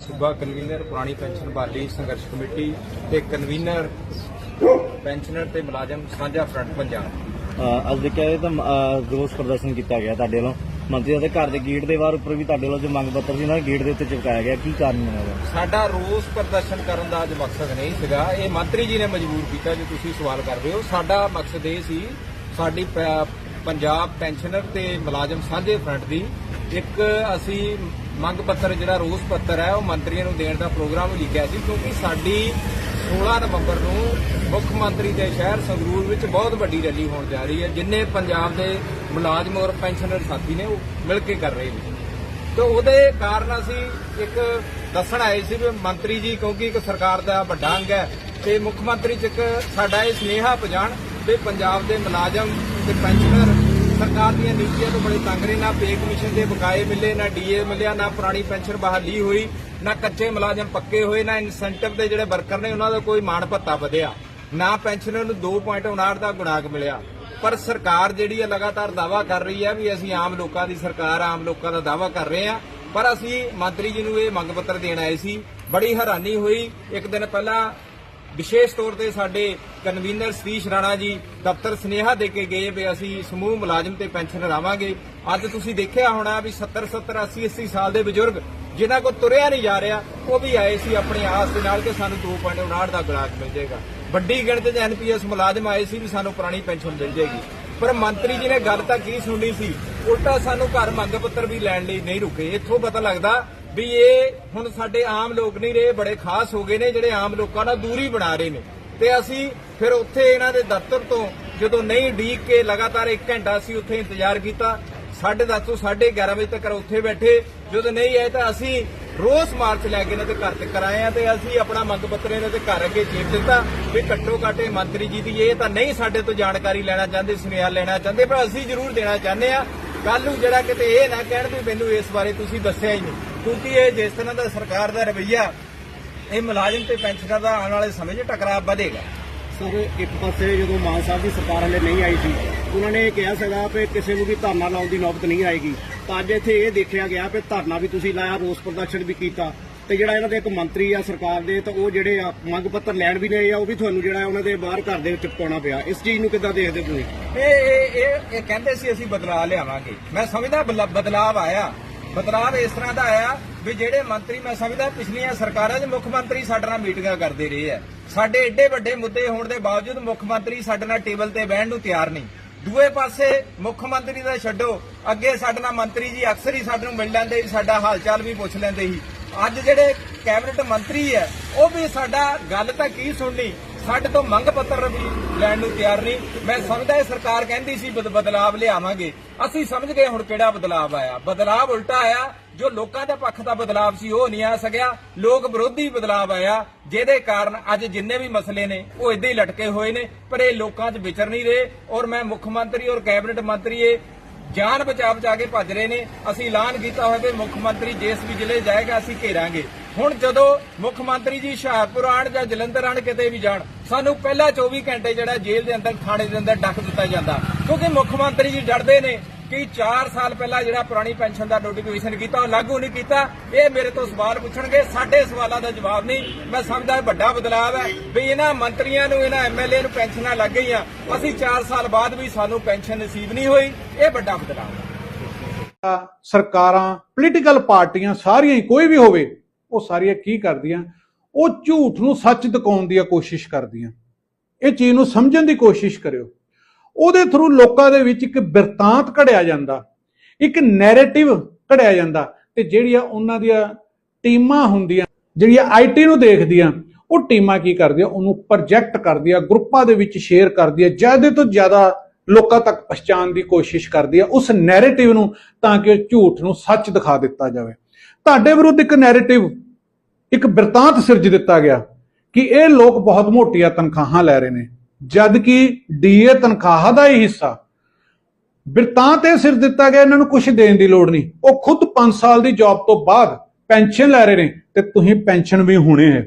ਸੂਬਾ ਕਨਵੀਨਰ ਪੁਰਾਣੀ ਪੈਨਸ਼ਨ ਬਹਾਲੀ ਸੰਘਰਸ਼ ਕਮੇਟੀ ਤੇ ਕਨਵੀਨਰ ਪੈਨਸ਼ਨਰ ਤੇ ਮੁਲਾਜ਼ਮ ਸਾਂਝਾ ਫਰੰਟ ਪੰਜਾਬ ਅਹ ਅੱਜ ਦੇਖਿਆ ਇਹ ਤਾਂ ਅਹ, ਰੋਸ ਪ੍ਰਦਰਸ਼ਨ ਕੀਤਾ ਗਿਆ ਤੁਹਾਡੇ ਵੱਲੋਂ। ਮੰਤਰੀ ਦੇ ਘਰ ਦੇ ਗੇਟ ਦੇ ਬਾਹਰ ਉੱਪਰ ਵੀ ਤੁਹਾਡੇ ਵੱਲੋਂ ਜੋ ਮੰਗ ਪੱਤਰ ਸੀ ਨਾ ਗੇਟ ਦੇ ਉੱਤੇ ਚਿਪਕਾਇਆ ਗਿਆ। ਕੀ ਕਾਰਨ ਹੈ ਸਾਡਾ ਰੋਸ ਪ੍ਰਦਰਸ਼ਨ ਕਰਨ ਦਾ ਅੱਜ ਮਕਸਦ ਨਹੀਂ ਸੀਗਾ। ਇਹ ਮੰਤਰੀ ਜੀ ਨੇ ਮਜਬੂਰ ਕੀਤਾ ਜੋ ਤੁਸੀਂ ਸਵਾਲ ਕਰ ਰਹੇ ਹੋ। ਸਾਡਾ ਮਕਸਦ ਇਹ ਸੀ ਸਾਡੀ ਪ- ਪੰਜਾਬ ਪੈਨਸ਼ਨਰ ਤੇ ਮੁਲਾਜ਼ਮ ਸਾਂਝੇ ਫਰੰਟ ਦੀ ਇੱਕ ਅਸੀਂ ਮੰਗ ਪੱਤਰ ਜਿਹੜਾ ਰੋਸ ਪੱਤਰ ਹੈ, ਉਹ ਮੰਤਰੀਆਂ ਨੂੰ ਦੇਣ ਦਾ ਪ੍ਰੋਗਰਾਮ ਲਿਖਿਆ ਸੀ, ਕਿਉਂਕਿ ਸਾਡੀ 16 ਨਵੰਬਰ ਨੂੰ ਮੁੱਖ ਮੰਤਰੀ ਦੇ ਸ਼ਹਿਰ ਸੰਗਰੂਰ ਵਿੱਚ ਬਹੁਤ ਵੱਡੀ ਰੈਲੀ ਹੋਣ ਜਾ ਰਹੀ ਹੈ, ਜਿੰਨੇ ਪੰਜਾਬ ਦੇ ਮੁਲਾਜ਼ਮ ਔਰ ਪੈਨਸ਼ਨਰ ਸਾਥੀ ਨੇ, ਉਹ ਮਿਲ ਕੇ ਕਰ ਰਹੇ ਨੇ। ਤੇ ਉਹਦੇ ਕਾਰਨ ਅਸੀਂ ਇੱਕ ਦੱਸਣ ਆਏ ਸੀ ਵੀ ਮੰਤਰੀ ਜੀ, ਕਿਉਂਕਿ ਇੱਕ ਸਰਕਾਰ ਦਾ ਵੱਡਾ ਅੰਗ ਹੈ, ਤੇ ਮੁੱਖ ਮੰਤਰੀ ਚ ਇੱਕ ਸਾਡਾ ਇਹ ਸੁਨੇਹਾ ਪਜਾਣ ਵੀ ਪੰਜਾਬ ਦੇ ਮੁਲਾਜ਼ਮ ਤੇ ਪੈਨਸ਼ਨਰ ਸਰਕਾਰ ਦੀਆਂ ਨੀਤੀਆਂ ਤੋਂ ਬੜੇ ਤੰਗ ਨੇ ਨਾ ਪੇ ਕਮਿਸ਼ਨ ਦੇ ਬਕਾਏ ਮਿਲੇ, ਨਾ ਡੀਏ ਮਿਲਿਆ, ਨਾ ਪੁਰਾਣੀ ਪੈਨਸ਼ਨ ਬਹਾਲੀ ਹੋਈ, ਨਾ ਕੱਚੇ ਮੁਲਾਜ਼ਮ ਪੱਕੇ ਹੋਏ, ਨਾ ਇਨਸੈਂਟਿਵ ਦੇ ਜਿਹੜੇ ਵਰਕਰ ਨੇ ਉਹਨਾਂ ਦਾ ਕੋਈ ਮਾਣ ਭੱਤਾ ਵਧਿਆ, ਨਾ ਪੈਨਸ਼ਨਰ ਨੂੰ 2.59 ਦਾ ਗੁਣਾਕ ਮਿਲਿਆ। ਪਰ ਸਰਕਾਰ ਜਿਹੜੀ ਹੈ ਲਗਾਤਾਰ ਦਾਵਾ ਕਰ ਰਹੀ ਹੈ ਵੀ ਅਸੀਂ ਆਮ ਲੋਕਾਂ ਦੀ ਸਰਕਾਰ, ਆਮ ਲੋਕਾਂ ਦਾ ਦਾਵਾ ਕਰ ਰਹੇ ਹਾਂ ਪਰ ਅਸੀਂ ਮੰਤਰੀ ਜੀ ਨੂੰ ਇਹ ਮੰਗ ਪੱਤਰ ਦੇਣ ਆਏ ਸੀ, ਬੜੀ ਹੈਰਾਨੀ ਹੋਈ, ਇੱਕ ਦਿਨ ਪਹਿਲਾਂ ਵਿਸ਼ੇਸ਼ ਤੌਰ ਤੇ ਸਾਡੇ ਕਨਵੀਨਰ ਸਤੀਸ਼ ਰਾਣਾ ਜੀ ਦਫ਼ਤਰ ਸੁਨੇਹਾ ਦੇ ਕੇ ਗਏ ਵੀ ਅਸੀਂ ਸਮੂਹ ਮੁਲਾਜ਼ਮ ਤੇ ਪੈਨਸ਼ਨ ਆਵਾਂਗੇ ਅੱਜ ਤੁਸੀਂ ਦੇਖਿਆ ਹੋਣਾ ਵੀ 70 70 80 80 ਸਾਲ ਦੇ ਬਜ਼ੁਰਗ, ਜਿਨ੍ਹਾਂ ਕੋ ਤੁਰਿਆ ਨਹੀਂ ਜਾ ਰਿਹਾ, ਉਹ ਵੀ ਆਏ ਸੀ ਆਪਣੀ ਆਸ ਦੇ ਨਾਲ ਕਿ ਸਾਨੂੰ 2.59 ਦਾ ਗੁਲਾਕ ਮਿਲ ਜਾਏਗਾ। ਵੱਡੀ ਗਿਣਤੀ ਦੇ ਐਨਪੀਐਸ ਮੁਲਾਜ਼ਮ ਆਏ ਸੀ ਵੀ ਸਾਨੂੰ ਪੁਰਾਣੀ ਪੈਨਸ਼ਨ ਮਿਲ ਜਾਏਗੀ। ਪਰ ਮੰਤਰੀ ਜੀ ਨੇ ਗੱਲ ਤਾਂ ਕੀ ਸੁਣੀ ਸੀ, ਉਲਟਾ ਸਾਨੂੰ ਘਰ ਮੰਗ ਪੱਤਰ ਵੀ ਲੈਣ ਲਈ ਨਹੀਂ ਰੁਕੇ। ਇੱਥੋਂ ਪਤਾ ਲੱਗਦਾ ਵੀ ਇਹ ਹੁਣ ਸਾਡੇ ਆਮ ਲੋਕ ਨਹੀਂ ਰਹੇ, ਬੜੇ ਖਾਸ ਹੋ ਗਏ ਨੇ, ਜਿਹੜੇ ਆਮ ਲੋਕਾਂ ਨਾਲ ਦੂਰੀ ਬਣਾ ਰਹੇ ਨੇ। ਤੇ ਅਸੀਂ ਫਿਰ ਉੱਥੇ ਇਹਨਾਂ ਦੇ ਦਫ਼ਤਰ ਤੋਂ ਜਦੋਂ ਨਹੀਂ ਡੀਕ ਕੇ ਲਗਾਤਾਰ 1 ਘੰਟਾ ਅਸੀਂ ਉੱਥੇ ਇੰਤਜ਼ਾਰ ਕੀਤਾ 10:30 ਤੋਂ 11:30 ਵਜੇ ਤੱਕ ਉੱਥੇ ਬੈਠੇ। ਜਦੋਂ ਨਹੀਂ ਆਏ ਤਾਂ ਅਸੀਂ ਰੋਸ ਮਾਰਚ ਲੈ ਕੇ ਇਹਨਾਂ ਦੇ ਘਰ ਤੇ ਕਰਾਏ ਆ ਤੇ ਅਸੀਂ ਆਪਣਾ ਮੰਗ ਪੱਤਰ ਇਹਨਾਂ ਦੇ ਘਰ ਅੱਗੇ ਚੇਪ ਦਿੱਤਾ ਵੀ ਘੱਟੋ ਘੱਟ ਇਹ ਮੰਤਰੀ ਜੀ ਦੀ ਇਹ ਤਾਂ ਨਹੀਂ ਸਾਡੇ ਤੋਂ ਜਾਣਕਾਰੀ ਲੈਣਾ ਚਾਹੁੰਦੇ, ਸੁਨੇਹਾ ਲੈਣਾ ਚਾਹੁੰਦੇ, ਪਰ ਅਸੀਂ ਜ਼ਰੂਰ ਦੇਣਾ ਚਾਹੁੰਦੇ ਆ ਕੱਲ ਨੂੰ ਜਿਹੜਾ ਕਿਤੇ ਇਹ ਨਾ ਕਹਿਣ ਵੀ ਮੈਨੂੰ ਇਸ ਬਾਰੇ ਤੁਸੀਂ ਦੱਸਿਆ ਹੀ ਨਹੀਂ। ਕਿਉਂਕਿ ਇਹ ਜਿਸ ਤਰ੍ਹਾਂ ਦਾ ਸਰਕਾਰ ਦਾ ਰਵੱਈਆ, ਇਹ ਮੁਲਾਜ਼ਮ ਤੇ ਪੈਨਸ਼ਨਰ ਦਾ ਆਉਣ ਵਾਲੇ ਸਮੇਂ 'ਚ ਟਕਰਾਅ ਵਧੇਗਾ। ਸਰ, ਇੱਕ ਪਾਸੇ ਜਦੋਂ ਮਾਨ ਸਾਹਿਬ ਦੀ ਸਰਕਾਰ ਹਲੇ ਨਹੀਂ ਆਈ ਸੀ, ਉਹਨਾਂ ਨੇ ਇਹ ਕਿਹਾ ਸੀਗਾ ਕਿ ਕਿਸੇ ਨੂੰ ਵੀ ਧਰਨਾ ਲਾਉਣ ਦੀ ਨੌਬਤ ਨਹੀਂ ਆਏਗੀ। ਤਾਂ ਅੱਜ ਇੱਥੇ ਇਹ ਦੇਖਿਆ ਗਿਆ ਕਿ ਧਰਨਾ ਵੀ ਤੁਸੀਂ ਲਾਇਆ, ਰੋਸ ਪ੍ਰਦਰਸ਼ਨ ਵੀ ਕੀਤਾ। ਤੇ ਜਿਹੜਾ ਇਹਨਾਂ ਦੇ ਇੱਕ ਮੰਤਰੀ ਆ ਸਰਕਾਰ ਦੇ, ਤਾਂ ਉਹ ਜਿਹੜੇ ਆ ਮੰਗ ਪੱਤਰ ਲੈਣ ਵੀ ਨਹੀਂ ਆ, ਉਹ ਵੀ ਤੁਹਾਨੂੰ ਜਿਹੜਾ ਉਹਨਾਂ ਦੇ ਬਾਹਰ ਘਰ ਦੇ ਵਿੱਚ ਪਿਆ। ਇਸ ਚੀਜ਼ ਨੂੰ ਕਿੱਦਾਂ ਦੇਖਦੇ ਤੁਸੀਂ? ਇਹ ਇਹ ਇਹ ਕਹਿੰਦੇ ਸੀ ਅਸੀਂ ਬਦਲਾਅ ਲਿਆਵਾਂਗੇ। ਮੈਂ ਸਮਝਦਾ ਬਦਲਾਅ ਆਇਆ। ਬਦਲਾਅ ਇਸ ਤਰ੍ਹਾਂ ਦਾ ਆਇਆ ਵੀ ਜਿਹੜੇ ਮੰਤਰੀ, ਮੈਂ ਸਮਝਦਾ ਪਿਛਲੀਆਂ ਸਰਕਾਰਾਂ ਦੇ ਮੁੱਖ ਮੰਤਰੀ ਸਾਡੇ ਨਾਲ ਮੀਟਿੰਗਾਂ ਕਰਦੇ ਰਹੇ ਆ। ਸਾਡੇ ਏਡੇ ਵੱਡੇ ਮੁੱਦੇ ਹੋਣ ਦੇ ਬਾਵਜੂਦ ਮੁੱਖ ਮੰਤਰੀ ਸਾਡੇ ਨਾਲ ਟੇਬਲ ਤੇ ਬਹਿਣ ਨੂੰ ਤਿਆਰ ਨਹੀਂ। ਦੂਏ ਪਾਸੇ ਮੁੱਖ ਮੰਤਰੀ ਦਾ ਛੱਡੋ। ਅੱਗੇ ਸਾਡੇ ਨਾਲ ਮੰਤਰੀ ਜੀ ਅਕਸਰ ਹੀ ਸਾਡੇ ਨੂੰ ਮਿਲ ਲੈਂਦੇ ਸੀ, ਸਾਡਾ ਹਾਲ ਚਾਲ ਵੀ ਪੁੱਛ ਲੈਂਦੇ ਸੀ। ਅੱਜ ਜਿਹੜੇ ਕੈਬਨਿਟ ਮੰਤਰੀ ਹੈ, ਉਹ ਵੀ ਸਾਡਾ ਗੱਲ ਤਾਂ ਕੀ ਸੁਣਨੀ? ਸਾਡੇ ਤੋਂ ਮੰਗ ਪੱਤਰ ਵੀ ਲੈਣ ਨੂੰ ਤਿਆਰ ਨਹੀਂ। ਮੈਂ ਸਮਝਦਾ ਇਹ ਸਰਕਾਰ ਕਹਿੰਦੀ ਸੀ ਬਦਲਾਵ ਲਿਆਵਾਂਗੇ। ਅਸੀਂ ਸਮਝ ਗਏ ਹੁਣ ਕਿਹੜਾ ਬਦਲਾਵ ਆਇਆ। ਬਦਲਾਵ ਉਲਟਾ ਆਇਆ, ਜੋ ਲੋਕਾਂ ਦੇ ਪੱਖ ਦਾ ਬਦਲਾਵ ਸੀ, ਉਹ ਨਹੀਂ ਆ ਸਕਿਆ। ਲੋਕ ਵਿਰੋਧੀ ਬਦਲਾਵ ਆਇਆ, ਜਿਹਦੇ ਕਾਰਨ ਅੱਜ ਜਿੰਨੇ ਵੀ ਮਸਲੇ ਨੇ, ਉਹ ਇਦਾਂ ਹੀ ਲਟਕੇ ਹੋਏ ਨੇ। ਪਰ ਇਹ ਲੋਕਾਂ 'ਚ ਵਿਚਰ ਨਹੀਂ ਰਹੇ। ਔਰ ਮੈਂ ਮੁੱਖ ਮੰਤਰੀ ਔਰ ਕੈਬਨਿਟ ਮੰਤਰੀ ਇਹ ਜਾਨ ਬਚਾ ਬਚਾ ਕੇ ਭੱਜ ਰਹੇ ਨੇ। ਅਸੀਂ ਐਲਾਨ ਕੀਤਾ ਹੋਇਆ ਕਿ ਮੁੱਖ ਮੰਤਰੀ ਜਿਸ ਵੀ ਜ਼ਿਲ੍ਹੇ ਜਾਏਗਾ, ਅਸੀਂ ਘੇਰਾਂਗੇ। ਹੁਣ ਜਦੋਂ ਮੁੱਖ ਮੰਤਰੀ ਜੀ ਹੁਸ਼ਿਆਰਪੁਰ ਆਣ ਜਾਂ ਜਲੰਧਰ ਆਣ ਕਿਤੇ ਵੀ ਜਾਣ, ਸਾਨੂੰ ਪਹਿਲਾਂ 24 ਘੰਟੇ ਜਿਹੜਾ ਜੇਲ੍ਹ ਦੇ ਅੰਦਰ, ਥਾਣੇ ਦੇ ਅੰਦਰ ਡੱਕ ਦਿੱਤਾ ਜਾਂਦਾ। ਕਿਉਂਕਿ ਮੁੱਖ ਮੰਤਰੀ ਜੀ ਡਰਦੇ ਨੇ। ਕਿ 4 ਸਾਲ ਪਹਿਲਾਂ ਜਿਹੜਾ ਪੁਰਾਣੀ ਪੈਨਸ਼ਨ ਦਾ ਨੋਟੀਫਿਕੇਸ਼ਨ ਕੀਤਾ, ਉਹ ਲਾਗੂ ਨਹੀਂ ਕੀਤਾ। ਇਹ ਮੇਰੇ ਤੋਂ ਸਵਾਲ ਪੁੱਛਣਗੇ, ਸਾਡੇ ਸਵਾਲਾਂ ਦਾ ਜਵਾਬ ਨਹੀਂ। ਮੈਂ ਸਮਝਦਾ ਇਹ ਵੱਡਾ ਬਦਲਾਅ ਹੈ ਵੀ ਇਹਨਾਂ ਮੰਤਰੀਆਂ ਨੂੰ, ਇਹਨਾਂ ਐਮਐਲਏ ਨੂੰ ਪੈਨਸ਼ਨਾਂ ਲੱਗ ਗਈਆਂ। ਅਸੀਂ 4 ਸਾਲ ਬਾਅਦ ਵੀ ਸਾਨੂੰ ਪੈਨਸ਼ਨ ਨਸੀਬ ਨਹੀਂ ਹੋਈ। ਇਹ ਵੱਡਾ ਬਦਲਾਅ ਹੈ। ਸਰਕਾਰਾਂ ਪੋਲੀਟੀਕਲ ਪਾਰਟੀਆਂ ਸਾਰੀਆਂ ਹੀ, ਕੋਈ ਵੀ ਹੋਵੇ, ਉਹ ਸਾਰੀਆਂ ਕੀ ਕਰਦੀਆਂ? ਉਹ ਝੂਠ ਨੂੰ ਸੱਚ ਦਿਖਾਉਣ ਦੀ ਕੋਸ਼ਿਸ਼ ਕਰਦੀਆਂ। ਇਹ ਚੀਜ਼ ਨੂੰ ਸਮਝਣ ਦੀ ਕੋਸ਼ਿਸ਼ ਕਰਿਓ। ਉਹਦੇ ਥਰੂ ਲੋਕਾਂ ਦੇ ਵਿੱਚ ਇੱਕ ਬਿਰਤਾਂਤ ਘੜਿਆ ਜਾਂਦਾ, ਇੱਕ ਨੈਰੇਟਿਵ ਘੜਿਆ ਜਾਂਦਾ ਤੇ ਜਿਹੜੀਆਂ ਉਹਨਾਂ ਦੀਆਂ ਟੀਮਾਂ ਹੁੰਦੀਆਂ, ਜਿਹੜੀਆਂ ਆਈਟੀ ਨੂੰ ਦੇਖਦੀਆਂ, ਉਹ ਟੀਮਾਂ ਕੀ ਕਰਦੀਆਂ? ਉਹਨੂੰ ਪ੍ਰੋਜੈਕਟ ਕਰਦੀਆਂ, ਗਰੁੱਪਾਂ ਦੇ ਵਿੱਚ ਸ਼ੇਅਰ ਕਰਦੀਆਂ, ਜ਼ਿਆਦਾ ਤੋਂ ਜ਼ਿਆਦਾ ਲੋਕਾਂ ਤੱਕ ਪਹੁੰਚਾਉਣ ਦੀ ਕੋਸ਼ਿਸ਼ ਕਰਦੀ ਹੈ ਉਸ ਨੈਰੇਟਿਵ ਨੂੰ ਤਾਂ ਕਿ ਉਹ ਝੂਠ ਨੂੰ ਸੱਚ ਦਿਖਾ ਦਿੱਤਾ ਜਾਵੇ। ਤੁਹਾਡੇ ਵਿਰੁੱਧ ਇੱਕ ਨੈਰੇਟਿਵ ਇੱਕ ਬਿਰਤਾਂਤ ਸਿਰਜ ਦਿੱਤਾ ਗਿਆ ਕਿ ਇਹ ਲੋਕ ਬਹੁਤ ਮੋਟੀਆਂ ਤਨਖਾਹਾਂ ਲੈ ਰਹੇ ਨੇ। ਜਦ ਕਿ ਡੀਏ ਤਨਖਾਹ ਦਾ ਹੀ ਹਿੱਸਾ। ਬਿਰਤਾਂਤ ਤੇ ਸਿਰ ਦਿੱਤਾ ਗਿਆ, ਇਹਨਾਂ ਨੂੰ ਕੁਝ ਦੇਣ ਦੀ ਲੋੜ ਨਹੀਂ। ਉਹ ਖੁਦ 5 ਸਾਲ ਦੀ ਜੌਬ ਤੋਂ ਬਾਅਦ ਪੈਨਸ਼ਨ ਲੈ ਰਹੇ ਨੇ ਤੇ ਤੁਸੀਂ ਪੈਨਸ਼ਨ ਵੀ ਹੁਣੇ ਹੈ।